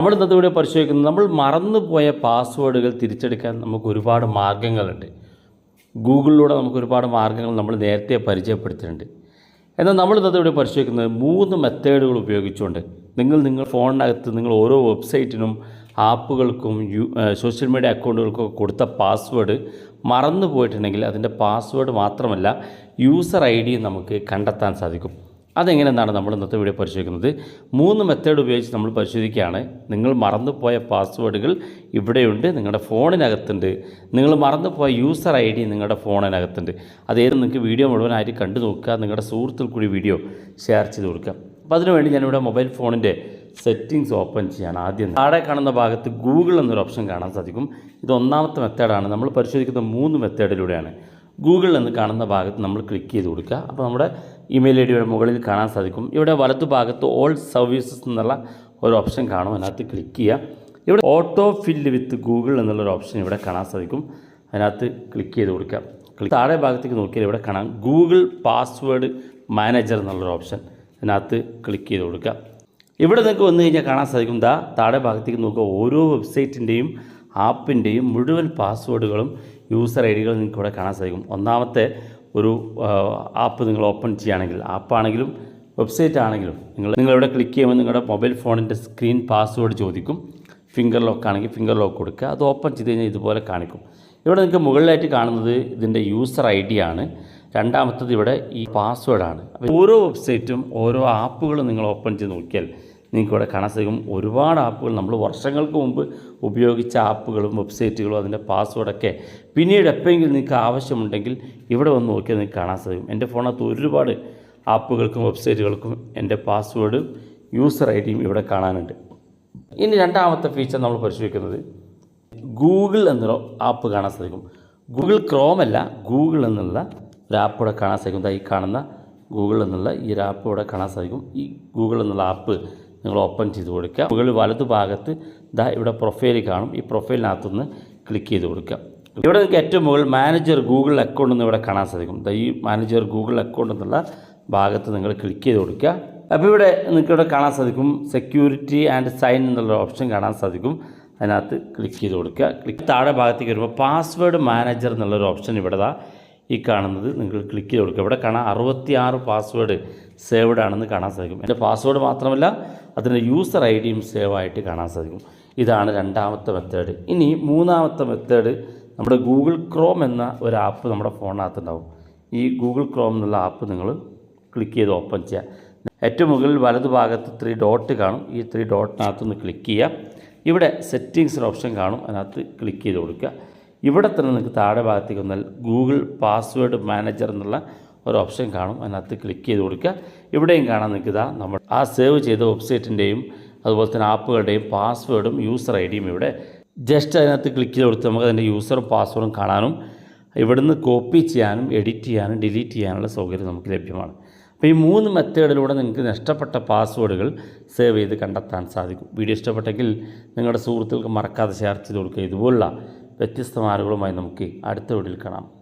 നമ്മൾ ഇവിടെ പരിശോധിക്കുന്നത് നമ്മൾ മറന്നുപോയ പാസ്വേഡുകൾ തിരിച്ചെടുക്കാൻ നമുക്ക് ഒരുപാട് മാർഗങ്ങളുണ്ട് ഗൂഗിളിലൂടെ നമുക്ക് ഒരുപാട് മാർഗങ്ങൾ നമ്മൾ നേരത്തെ പരിചയപ്പെടുത്തിയിട്ടുണ്ട്. എന്നാൽ നമ്മൾ ഇവിടെ പരിശോധിക്കുന്നത് മൂന്ന് മെത്തേഡുകൾ ഉപയോഗിച്ചുകൊണ്ട് നിങ്ങൾ നിങ്ങൾ ഫോണിനകത്ത് നിങ്ങൾ ഓരോ വെബ്സൈറ്റിനും ആപ്പുകൾക്കും യു സോഷ്യൽ മീഡിയ അക്കൗണ്ടുകൾക്കൊക്കെ കൊടുത്ത പാസ്വേഡ് മറന്നു പോയിട്ടുണ്ടെങ്കിൽ അതിന്റെ പാസ്വേഡ് മാത്രമല്ല യൂസർ ഐ ഡിയും നമുക്ക് കണ്ടെത്താൻ സാധിക്കും. അതെങ്ങനെയെന്നാണ് നമ്മൾ ഇന്നത്തെ വീഡിയോ പരിശോധിക്കുന്നത്. മൂന്ന് മെത്തേഡ് ഉപയോഗിച്ച് നമ്മൾ പരിശോധിക്കുകയാണ്. നിങ്ങൾ മറന്നുപോയ പാസ്വേഡുകൾ ഇവിടെയുണ്ട് നിങ്ങളുടെ ഫോണിനകത്തുണ്ട്. നിങ്ങൾ മറന്നുപോയ യൂസർ ഐ ഡി നിങ്ങളുടെ ഫോണിനകത്തുണ്ട്. അതേത് നിങ്ങൾക്ക് വീഡിയോ മുഴുവനായിട്ട് കണ്ടു നോക്കുക നിങ്ങളുടെ സുഹൃത്തുക്കൾ കൂടി വീഡിയോ ഷെയർ ചെയ്ത് കൊടുക്കുക. അപ്പോൾ അതിനുവേണ്ടി ഞാനിവിടെ മൊബൈൽ ഫോണിന്റെ സെറ്റിങ്സ് ഓപ്പൺ ചെയ്യാൻ ആദ്യം. താഴെ കാണുന്ന ഭാഗത്ത് ഗൂഗിൾ എന്നൊരു ഓപ്ഷൻ കാണാൻ സാധിക്കും. ഇത് ഒന്നാമത്തെ മെത്തേഡാണ് നമ്മൾ പരിശോധിക്കുന്ന മൂന്ന് മെത്തേഡിലൂടെയാണ് ഗൂഗിൾ എന്ന് കാണുന്ന ഭാഗത്ത് നമ്മൾ ക്ലിക്ക് ചെയ്ത് കൊടുക്കുക. അപ്പോൾ നമ്മുടെ ഇമെയിൽ ഐ ഡിയുടെ മുകളിൽ കാണാൻ സാധിക്കും. ഇവിടെ വലതു ഭാഗത്ത് ഓൾ സർവീസസ് എന്നുള്ള ഒരു ഓപ്ഷൻ കാണും. അതിനകത്ത് ക്ലിക്ക് ചെയ്യുക. ഇവിടെ ഓട്ടോ ഫില്ല് വിത്ത് ഗൂഗിൾ എന്നുള്ളൊരു ഓപ്ഷൻ ഇവിടെ കാണാൻ സാധിക്കും. അതിനകത്ത് ക്ലിക്ക് ചെയ്ത് കൊടുക്കുക. ക്ലിക്ക് താഴെ ഭാഗത്തേക്ക് നോക്കിയാൽ ഇവിടെ കാണാം. ഗൂഗിൾ പാസ്വേഡ് മാനേജർ എന്നുള്ളൊരു ഓപ്ഷൻ അതിനകത്ത് ക്ലിക്ക് ചെയ്ത് കൊടുക്കുക. ഇവിടെ നിങ്ങൾക്ക് വന്നു കഴിഞ്ഞാൽ കാണാൻ സാധിക്കും. ദാ താഴെ ഭാഗത്തേക്ക് നോക്കുക. ഓരോ വെബ്സൈറ്റിന്റെയും ആപ്പിന്റെയും മുഴുവൻ പാസ്വേഡുകളും യൂസർ ഐ ഡികൾ നിങ്ങൾക്ക് ഇവിടെ കാണാൻ സാധിക്കും. ഒന്നാമത്തെ ഒരു ആപ്പ് നിങ്ങൾ ഓപ്പൺ ചെയ്യുകയാണെങ്കിൽ ആപ്പാണെങ്കിലും വെബ്സൈറ്റ് ആണെങ്കിലും നിങ്ങൾ ഇവിടെ ക്ലിക്ക് ചെയ്യുമ്പോൾ നിങ്ങളുടെ മൊബൈൽ ഫോണിന്റെ സ്ക്രീൻ പാസ്വേഡ് ചോദിക്കും. ഫിംഗർ ലോക്ക് ആണെങ്കിൽ ഫിംഗർ ലോക്ക് കൊടുക്കുക. അത് ഓപ്പൺ ചെയ്ത് കഴിഞ്ഞാൽ ഇതുപോലെ കാണിക്കും. ഇവിടെ നിങ്ങൾക്ക് മുകളിലായിട്ട് കാണുന്നത് ഇതിന്റെ യൂസർ ഐ ഡി ആണ്. രണ്ടാമത്തത് ഇവിടെ ഈ പാസ്വേഡാണ് അപ്പോൾ ഓരോ വെബ്സൈറ്റും ഓരോ ആപ്പുകളും നിങ്ങൾ ഓപ്പൺ ചെയ്ത് നോക്കിയാൽ നിങ്ങൾക്ക് ഇവിടെ കാണാൻ സാധിക്കും. ഒരുപാട് ആപ്പുകൾ നമ്മൾ വർഷങ്ങൾക്ക് മുമ്പ് ഉപയോഗിച്ച ആപ്പുകളും വെബ്സൈറ്റുകളും അതിന്റെ പാസ്വേഡൊക്കെ പിന്നീട് എപ്പോഴെങ്കിലും നിങ്ങൾക്ക് ആവശ്യമുണ്ടെങ്കിൽ ഇവിടെ വന്ന് നോക്കിയാൽ നിങ്ങൾക്ക് കാണാൻ സാധിക്കും. എന്റെ ഫോണകത്ത് ഒരുപാട് ആപ്പുകൾക്കും വെബ്സൈറ്റുകൾക്കും എന്റെ പാസ്വേഡും യൂസർ ഐ ഡിയും ഇവിടെ കാണാനുണ്ട്. ഇനി രണ്ടാമത്തെ ഫീച്ചർ നമ്മൾ പരിശോധിക്കുന്നത് ഗൂഗിൾ എന്നൊരു ആപ്പ് കാണാൻ സാധിക്കും. ഗൂഗിൾ ക്രോം അല്ല ഗൂഗിൾ എന്നുള്ള ഒരു ആപ്പ് ഇവിടെ കാണാൻ സാധിക്കും. ഈ കാണുന്ന ഗൂഗിൾ എന്നുള്ള ഈ ഒരു ആപ്പ് ഇവിടെ കാണാൻ സാധിക്കും. ഈ ഗൂഗിൾ എന്നുള്ള ആപ്പ് നിങ്ങൾ ഓപ്പൺ ചെയ്ത് കൊടുക്കുക. മുകളിൽ വലതു ഭാഗത്ത് ദാ ഇവിടെ പ്രൊഫൈൽ കാണും. ഈ പ്രൊഫൈലിനകത്തുനിന്ന് ക്ലിക്ക് ചെയ്ത് കൊടുക്കുക. ഇവിടെ നിങ്ങൾക്ക് ഏറ്റവും മുകളിൽ മാനേജർ ഗൂഗിൾ അക്കൗണ്ട് എന്ന് ഇവിടെ കാണാൻ സാധിക്കും. ഈ മാനേജർ ഗൂഗിൾ അക്കൗണ്ട് എന്നുള്ള ഭാഗത്ത് നിങ്ങൾ ക്ലിക്ക് ചെയ്ത് കൊടുക്കുക. അപ്പോൾ ഇവിടെ നിങ്ങൾക്ക് ഇവിടെ കാണാൻ സാധിക്കും. സെക്യൂരിറ്റി ആൻഡ് സൈൻ എന്നുള്ള ഓപ്ഷൻ കാണാൻ സാധിക്കും. അതിനകത്ത് ക്ലിക്ക് ചെയ്ത് കൊടുക്കുക. ക്ലിക്ക് താഴെ ഭാഗത്തേക്ക് വരുമ്പോൾ പാസ്വേഡ് മാനേജർ എന്നുള്ളൊരു ഓപ്ഷൻ ഇവിടെ ഈ കാണുന്നത് നിങ്ങൾ ക്ലിക്ക് ചെയ്ത് കൊടുക്കുക. ഇവിടെ കാണാം അറുപത്തിയാറ് പാസ്വേഡ് സേവ്ഡ് ആണെന്ന് കാണാൻ സാധിക്കും. എന്റെ പാസ്വേഡ് മാത്രമല്ല അതിന്റെ യൂസർ ഐ ഡിയും സേവ് ആയിട്ട് കാണാൻ സാധിക്കും. ഇതാണ് രണ്ടാമത്തെ മെത്തേഡ് ഇനി മൂന്നാമത്തെ മെത്തേഡ് നമ്മുടെ ഗൂഗിൾ ക്രോം എന്ന ഒരു ആപ്പ് നമ്മുടെ ഫോണിനകത്തുണ്ടാവും. ഈ ഗൂഗിൾ ക്രോം എന്നുള്ള ആപ്പ് നിങ്ങൾ ക്ലിക്ക് ചെയ്ത് ഓപ്പൺ ചെയ്യുക. ഏറ്റവും മുകളിൽ വലതുഭാഗത്ത് ത്രീ ഡോട്ട് കാണും. ഈ ത്രീ ഡോട്ടിനകത്തുനിന്ന് ക്ലിക്ക് ചെയ്യുക. ഇവിടെ സെറ്റിങ്സ് ഓപ്ഷൻ കാണും. അതിനകത്ത് ക്ലിക്ക് ചെയ്ത് കൊടുക്കുക. ഇവിടെ തന്നെ നിങ്ങൾക്ക് താഴെ ഭാഗത്തേക്ക് വന്നാൽ ഗൂഗിൾ പാസ്വേഡ് മാനേജർ എന്നുള്ള ഒരു ഓപ്ഷൻ കാണും. അതിനകത്ത് ക്ലിക്ക് ചെയ്ത് കൊടുക്കുക. ഇവിടെയും കാണാൻ നിൽക്കുക നമ്മൾ ആ സേവ് ചെയ്ത വെബ്സൈറ്റിന്റെയും അതുപോലെ തന്നെ ആപ്പുകളുടെയും പാസ്വേഡും യൂസർ ഐ ഡിയും ഇവിടെ. ജസ്റ്റ് അതിനകത്ത് ക്ലിക്ക് ചെയ്ത് കൊടുത്ത് നമുക്ക് അതിന്റെ യൂസറും പാസ്വേഡും കാണാനും ഇവിടുന്ന് കോപ്പി ചെയ്യാനും എഡിറ്റ് ചെയ്യാനും ഡിലീറ്റ് ചെയ്യാനുള്ള സൗകര്യം നമുക്ക് ലഭ്യമാണ്. അപ്പോൾ ഈ മൂന്ന് മെത്തേഡിലൂടെ നിങ്ങൾക്ക് നഷ്ടപ്പെട്ട പാസ്വേഡുകൾ സേവ് ചെയ്ത് കണ്ടെത്താൻ സാധിക്കും. വീഡിയോ ഇഷ്ടപ്പെട്ടെങ്കിൽ നിങ്ങളുടെ സുഹൃത്തുക്കൾക്ക് മറക്കാതെ ഷെയർ ചെയ്ത് കൊടുക്കുക. ഇതുപോലുള്ള വ്യത്യസ്ത മാർഗങ്ങളുമായി നമുക്ക് അടുത്ത വീഡിയോയിൽ കാണാം.